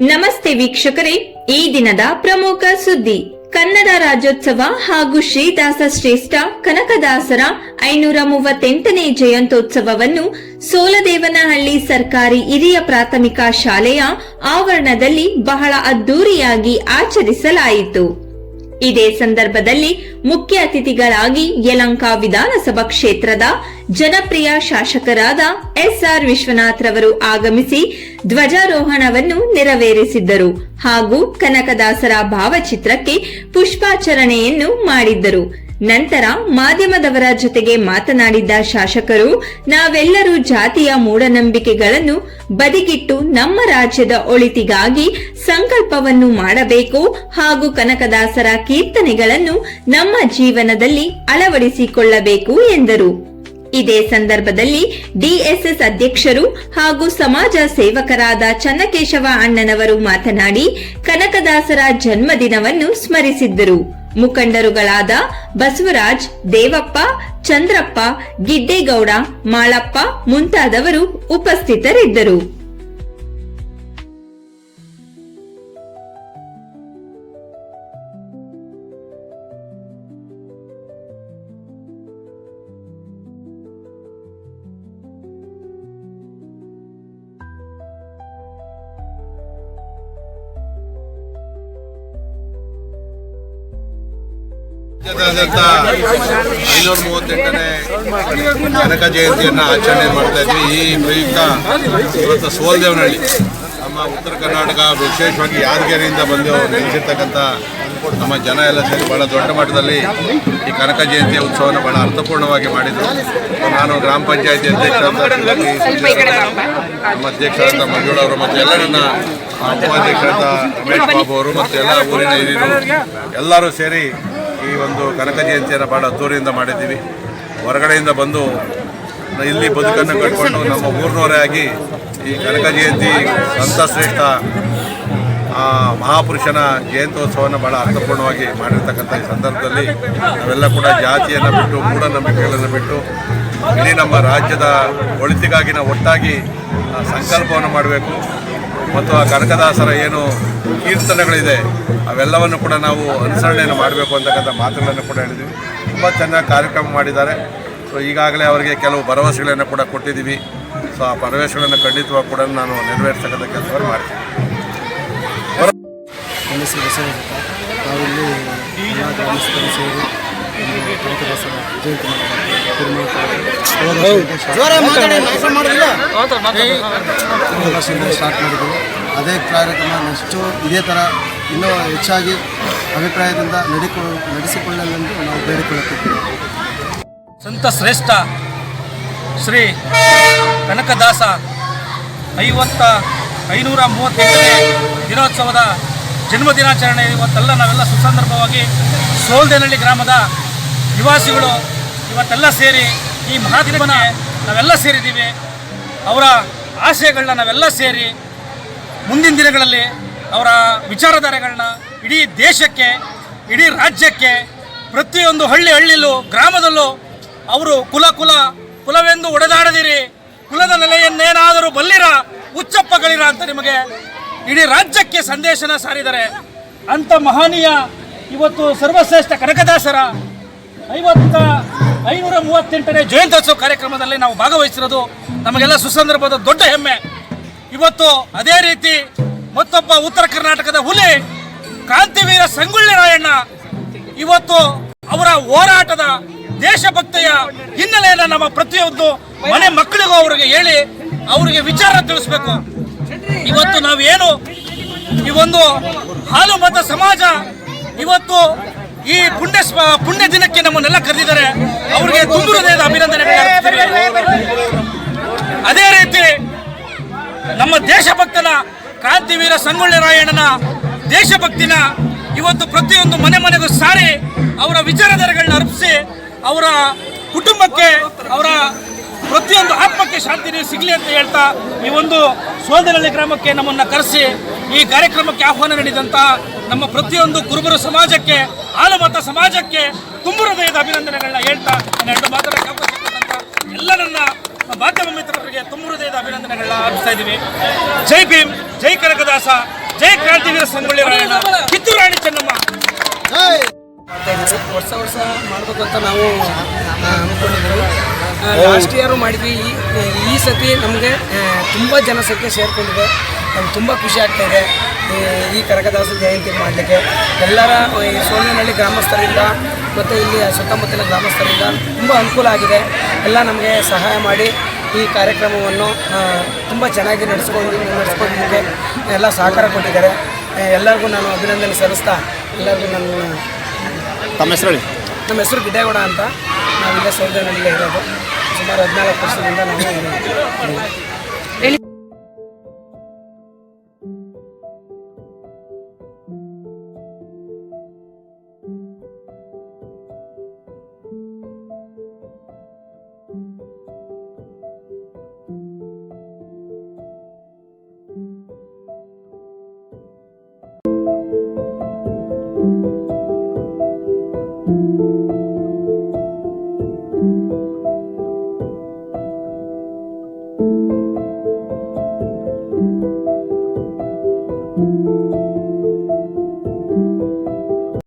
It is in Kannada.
ನಮಸ್ತೆ ವೀಕ್ಷಕರೇ, ಈ ದಿನದ ಪ್ರಮುಖ ಸುದ್ದಿ. ಕನ್ನಡ ರಾಜ್ಯೋತ್ಸವ ಹಾಗೂ ಶ್ರೀದಾಸ ಶ್ರೇಷ್ಠ ಕನಕದಾಸರ ಐನೂರ ಮೂವತ್ತೆಂಟನೇ ಜಯಂತ್ಯೋತ್ಸವವನ್ನು ಸೋಲದೇವನಹಳ್ಳಿ ಸರ್ಕಾರಿ ಹಿರಿಯ ಪ್ರಾಥಮಿಕ ಶಾಲೆಯ ಆವರಣದಲ್ಲಿ ಬಹಳ ಅದ್ದೂರಿಯಾಗಿ ಆಚರಿಸಲಾಯಿತು. ಇದೇ ಸಂದರ್ಭದಲ್ಲಿ ಮುಖ್ಯ ಅತಿಥಿಗಳಾಗಿ ಯಲಂಕ ವಿಧಾನಸಭಾ ಕ್ಷೇತ್ರದ ಜನಪ್ರಿಯ ಶಾಸಕರಾದ ಎಸ್ಆರ್ ವಿಶ್ವನಾಥ್ ರವರು ಆಗಮಿಸಿ ಧ್ವಜಾರೋಹಣವನ್ನು ನೆರವೇರಿಸಿದ್ದರು ಹಾಗೂ ಕನಕದಾಸರ ಭಾವಚಿತ್ರಕ್ಕೆ ಪುಷ್ಪಾಚರಣೆಯನ್ನು ಮಾಡಿದ್ದರು. ನಂತರ ಮಾಧ್ಯಮದವರ ಜೊತೆಗೆ ಮಾತನಾಡಿದ್ದ ಶಾಸಕರು, ನಾವೆಲ್ಲರೂ ಜಾತಿಯ ಮೂಢನಂಬಿಕೆಗಳನ್ನು ಬದಿಗಿಟ್ಟು ನಮ್ಮ ರಾಜ್ಯದ ಒಳಿತಿಗಾಗಿ ಸಂಕಲ್ಪವನ್ನು ಮಾಡಬೇಕು ಹಾಗೂ ಕನಕದಾಸರ ಕೀರ್ತನೆಗಳನ್ನು ನಮ್ಮ ಜೀವನದಲ್ಲಿ ಅಳವಡಿಸಿಕೊಳ್ಳಬೇಕು ಎಂದರು. ಇದೇ ಸಂದರ್ಭದಲ್ಲಿ ಡಿಎಸ್ಎಸ್ ಅಧ್ಯಕ್ಷರು ಹಾಗೂ ಸಮಾಜ ಸೇವಕರಾದ ಚನ್ನಕೇಶವ ಅಣ್ಣನವರು ಮಾತನಾಡಿ, ಕನಕದಾಸರ ಜನ್ಮದಿನವನ್ನು ಸ್ಮರಿಸಿದ್ದರು. ಮುಖಂಡರುಗಳಾದ ಬಸವರಾಜ್ ದೇವಪ್ಪ ಚಂದ್ರಪ್ಪ ಗಿಡ್ಡೇಗೌಡ ಮಾಳಪ್ಪ ಮುಂತಾದವರು ಉಪಸ್ಥಿತರಿದ್ದರು. ಐನೂರ ಮೂವತ್ತೆಂಟನೇ ಕನಕ ಜಯಂತಿಯನ್ನ ಆಚರಣೆ ಮಾಡ್ತಾ ಇದ್ವಿ. ಈ ಪ್ರಯುಕ್ತ ಇವತ್ತು ಸೋಲ್ದೇವನಹಳ್ಳಿ, ನಮ್ಮ ಉತ್ತರ ಕರ್ನಾಟಕ, ವಿಶೇಷವಾಗಿ ಯಾದಗಿರಿಯಿಂದ ಬಂದು ನೆಲೆಸಿರ್ತಕ್ಕಂಥ ನಮ್ಮ ಜನ ಎಲ್ಲ ಸೇರಿ ಬಹಳ ದೊಡ್ಡ ಮಟ್ಟದಲ್ಲಿ ಈ ಕನಕ ಜಯಂತಿಯ ಉತ್ಸವನ ಬಹಳ ಅರ್ಥಪೂರ್ಣವಾಗಿ ಮಾಡಿದ್ರು. ನಾನು ಗ್ರಾಮ ಪಂಚಾಯತಿ ಅಧ್ಯಕ್ಷರಾದ ನಮ್ಮ ಅಧ್ಯಕ್ಷರಾದ ಮಂಜುಳವರು ಮತ್ತು ಎಲ್ಲ ನನ್ನ ಉಪಾಧ್ಯಕ್ಷರಾದ ರಮೇಶ್ ಬಾಬು ಅವರು ಮತ್ತು ಎಲ್ಲ ಊರಿನ ಹಿರಿಯರು ಎಲ್ಲರೂ ಸೇರಿ ಈ ಒಂದು ಕನಕ ಜಯಂತಿಯನ್ನು ಭಾಳ ಅದ್ದೂರಿಯಿಂದ ಮಾಡಿದ್ದೀವಿ. ಹೊರಗಡೆಯಿಂದ ಬಂದು ಇಲ್ಲಿ ಬದುಕನ್ನು ಕಟ್ಕೊಂಡು ನಮ್ಮ ಊರಿನವರೇ ಆಗಿ ಈ ಕನಕ ಜಯಂತಿ ಸಂತ ಶ್ರೇಷ್ಠ, ಆ ಮಹಾಪುರುಷನ ಜಯಂತ್ಯೋತ್ಸವವನ್ನು ಭಾಳ ಅರ್ಥಪೂರ್ಣವಾಗಿ ಮಾಡಿರ್ತಕ್ಕಂಥ ಈ ಸಂದರ್ಭದಲ್ಲಿ ನಾವೆಲ್ಲ ಕೂಡ ಜಾತಿಯನ್ನು ಬಿಟ್ಟು ಮೂಢನಂಬಿಕೆಗಳನ್ನು ಬಿಟ್ಟು ಇಡೀ ನಮ್ಮ ರಾಜ್ಯದ ಒಳಿತಿಗಾಗಿ ನಾವು ಒಟ್ಟಾಗಿ ಸಂಕಲ್ಪವನ್ನು ಮಾಡಬೇಕು. ಮತ್ತು ಆ ಕನಕದಾಸರ ಏನು ಕೀರ್ತನೆಗಳಿದೆ, ಅವೆಲ್ಲವನ್ನು ಕೂಡ ನಾವು ಅನುಸರಣೆಯನ್ನು ಮಾಡಬೇಕು ಅಂತಕ್ಕಂಥ ಮಾತುಗಳನ್ನು ಕೂಡ ಹೇಳಿದ್ವಿ. ತುಂಬ ಚೆನ್ನಾಗಿ ಕಾರ್ಯಕ್ರಮ ಮಾಡಿದ್ದಾರೆ. ಸೊ ಈಗಾಗಲೇ ಅವರಿಗೆ ಕೆಲವು ಭರವಸೆಗಳನ್ನು ಕೂಡ ಕೊಟ್ಟಿದ್ದೀವಿ. ಸೊ ಆ ಭರವಸೆಗಳನ್ನು ಖಂಡಿತವಾಗಿ ಕೂಡ ನಾನು ನೆರವೇರಿಸ್ತಕ್ಕಂಥ ಕೆಲಸವನ್ನು ಮಾಡ್ತೀನಿ. ಜಯಂತಿ ಸ್ಟಾರ್ಟ್ ಮಾಡಿದ್ರು ಅದೇ ಕಾರ್ಯಕ್ರಮ ನೆಕ್ಸ್ಟು ಇದೇ ಥರ ಇನ್ನೂ ಹೆಚ್ಚಾಗಿ ಅಭಿಪ್ರಾಯದಿಂದ ನಡಿಕೊ ನಡೆಸಿಕೊಳ್ಳಲೆಂದು ನಾವು ಬೇಡಿಕೊಳ್ಳುತ್ತೇವೆ ಸಂತ ಶ್ರೇಷ್ಠ ಶ್ರೀ ಕನಕದಾಸ ಐವತ್ತ ಐನೂರ ಮೂವತ್ತೆಂಟನೇ ದಿನೋತ್ಸವದ ಜನ್ಮದಿನಾಚರಣೆ ಇವತ್ತೆಲ್ಲ ನಾವೆಲ್ಲ ಸುಸಂದರ್ಭವಾಗಿ ಸೋಲ್ದೇನಹಳ್ಳಿ ಗ್ರಾಮದ ನಿವಾಸಿಗಳು ಇವತ್ತೆಲ್ಲ ಸೇರಿ ಈ ಮಹಾತ್ಮನ ನಾವೆಲ್ಲ ಸೇರಿದ್ದೀವಿ. ಅವರ ಆಶಯಗಳನ್ನ ನಾವೆಲ್ಲ ಸೇರಿ ಮುಂದಿನ ದಿನಗಳಲ್ಲಿ ಅವರ ವಿಚಾರಧಾರೆಗಳನ್ನ ಇಡೀ ದೇಶಕ್ಕೆ, ಇಡೀ ರಾಜ್ಯಕ್ಕೆ, ಪ್ರತಿಯೊಂದು ಹಳ್ಳಿ ಹಳ್ಳಿಲೂ, ಗ್ರಾಮದಲ್ಲೂ ಅವರು ಕುಲ ಕುಲ, ಕುಲವೆಂದು ಒಡೆದಾಡದಿರಿ. ಕುಲದ ನೆಲೆಯನ್ನೇನಾದರೂ ಬಲ್ಲಿರ ಉಚ್ಚಪ್ಪಗಳಿರ ಅಂತ ನಿಮಗೆ ಇಡೀ ರಾಜ್ಯಕ್ಕೆ ಸಂದೇಶನ ಸಾರಿದರೆ ಅಂಥ ಮಹನೀಯ ಇವತ್ತು ಸರ್ವಶ್ರೇಷ್ಠ ಕನಕದಾಸರ ಐವತ್ತ ಐನೂರ ಮೂವತ್ತೆಂಟನೇ ಜಯಂತ್ಯೋತ್ಸವ ಕಾರ್ಯಕ್ರಮದಲ್ಲಿ ನಾವು ಭಾಗವಹಿಸಿರೋದು ನಮಗೆಲ್ಲ ಸುಸಂದರ್ಭದ ದೊಡ್ಡ ಹೆಮ್ಮೆ. ಇವತ್ತು ಅದೇ ರೀತಿ ಮತ್ತೊಬ್ಬ ಉತ್ತರ ಕರ್ನಾಟಕದ ಹುಲಿ ಕಾಂತಿವೀರ ಸಂಗೊಳ್ಳಿ ರಾಯಣ್ಣ ಇವತ್ತು ಅವರ ಹೋರಾಟದ ದೇಶಭಕ್ತಿಯ ಹಿನ್ನೆಲೆಯನ್ನು ನಮ್ಮ ಪ್ರತಿಯೊಂದು ಮನೆ ಮಕ್ಕಳಿಗೂ ಅವರಿಗೆ ಹೇಳಿ ಅವರಿಗೆ ವಿಚಾರ ತಿಳಿಸ್ಬೇಕು. ಇವತ್ತು ನಾವೇನು ಈ ಒಂದು ಹಾಲು ಮತ ಸಮಾಜ, ಇವತ್ತು ಈ ಪುಣ್ಯ ಪುಣ್ಯ ದಿನಕ್ಕೆ ನಮ್ಮನ್ನೆಲ್ಲ ಕರೆದಿದ್ದಾರೆ. ಅವರಿಗೆ ತುಂಬು ಹೃದಯದ ಅಭಿನಂದನೆಗಳು ಅದೇ ರೀತಿ ನಮ್ಮ ದೇಶಭಕ್ತನ, ಕ್ರಾಂತಿವೀರ ಸಂಗೊಳ್ಳಿ ರಾಯಣ್ಣನ ದೇಶಭಕ್ತಿನ ಇವತ್ತು ಪ್ರತಿಯೊಂದು ಮನೆ ಮನೆಗೂ ಸಾರಿ ಅವರ ವಿಚಾರಧಾರೆಗಳನ್ನ ಅರ್ಪಿಸಿ ಅವರ ಕುಟುಂಬಕ್ಕೆ, ಅವರ ಪ್ರತಿಯೊಂದು ಆತ್ಮಕ್ಕೆ ಶಾಂತಿ ಸಿಗಲಿ ಅಂತ ಹೇಳ್ತಾ ಈ ಒಂದು ಸೋದರಳ್ಳಿ ಗ್ರಾಮಕ್ಕೆ ನಮ್ಮನ್ನು ಕರೆಸಿ ಈ ಕಾರ್ಯಕ್ರಮಕ್ಕೆ ಆಹ್ವಾನ ನೀಡಿದಂಥ ನಮ್ಮ ಪ್ರತಿಯೊಂದು ಕುರುಬರು ಸಮಾಜಕ್ಕೆ ಆಲಮತ ಸಮಾಜಕ್ಕೆ ತುಂಬ ಹೃದಯದ ಅಭಿನಂದನೆಗಳನ್ನ ಹೇಳ್ತಾ ನನ್ನ ಎರಡು ಅವಕಾಶ ಕೊಟ್ಟಂತ ಎಲ್ಲ ನನ್ನ ಮಾಧ್ಯಮ ಮಿತ್ರರಿಗೆ ತುಂಬ ಹೃದಯದ ಅಭಿನಂದನೆಗಳನ್ನ ಅರ್ಪಿಸ್ತಾ ಇದ್ದೀವಿ ಜೈ ಭೀಮ್ ಜೈ ಕನಕದಾಸ ಜೈ ಕ್ರಾಂತಿವೀರ ಸಂಗೊಳ್ಳಿ ರಾಯಣ್ಣ ಕಿತ್ತೂರು ರಾಣಿ ಚೆನ್ನಮ್ಮ. ವರ್ಷ ವರ್ಷ ಮಾಡ್ಬೇಕಂತ ನಾವು ಅಂದ್ಕೊಂಡಿದ್ದೀವಿ ಲಾಸ್ಟ್ ಇಯರು ಮಾಡಿದ್ವಿ. ಈ ಈ ಸತಿ ನಮಗೆ ತುಂಬ ಜನಸಂಖ್ಯೆ ಸೇರಿಕೊಂಡಿದೆ. ನಮ್ಗೆ ತುಂಬ ಖುಷಿ ಆಗ್ತಾ ಇದೆ. ಈ- ಕನಕದಾಸ ಜಯಂತಿ ಮಾಡಲಿಕ್ಕೆ. ಎಲ್ಲರ ಈ ಸೋಮೇನಹಳ್ಳಿ ಗ್ರಾಮಸ್ಥರಿಂದ ಮತ್ತು ಇಲ್ಲಿ ಸುತ್ತಮುತ್ತಲಿನ ಗ್ರಾಮಸ್ಥರಿಂದ ತುಂಬ ಅನುಕೂಲ ಆಗಿದೆ. ಎಲ್ಲ ನಮಗೆ ಸಹಾಯ ಮಾಡಿ ಈ ಕಾರ್ಯಕ್ರಮವನ್ನು ತುಂಬ ಚೆನ್ನಾಗಿ ನಡೆಸ್ಕೊಂಡು ನಡೆಸ್ಕೊಂಡಿದ್ದೆ ಎಲ್ಲ ಸಹಕಾರ ಕೊಟ್ಟಿದ್ದಾರೆ. ಎಲ್ಲರಿಗೂ ನಾನು ಅಭಿನಂದನೆ ಸಲ್ಲಿಸ್ತಾ ಎಲ್ಲರಿಗೂ ನನ್ನ ತಮ್ಮ ಹೆಸರು ಹೇಳಿ ನಮ್ಮ ಹೆಸರು ಗಿಡ್ಡೇಗೌಡ ಅಂತ. ನಾವಿಲ್ಲೇ ಸೌದೆನಲ್ಲೇ ಇರೋದು. ಸುಮಾರು ಹದಿನಾಲ್ಕು ವರ್ಷದಿಂದ ನಾವು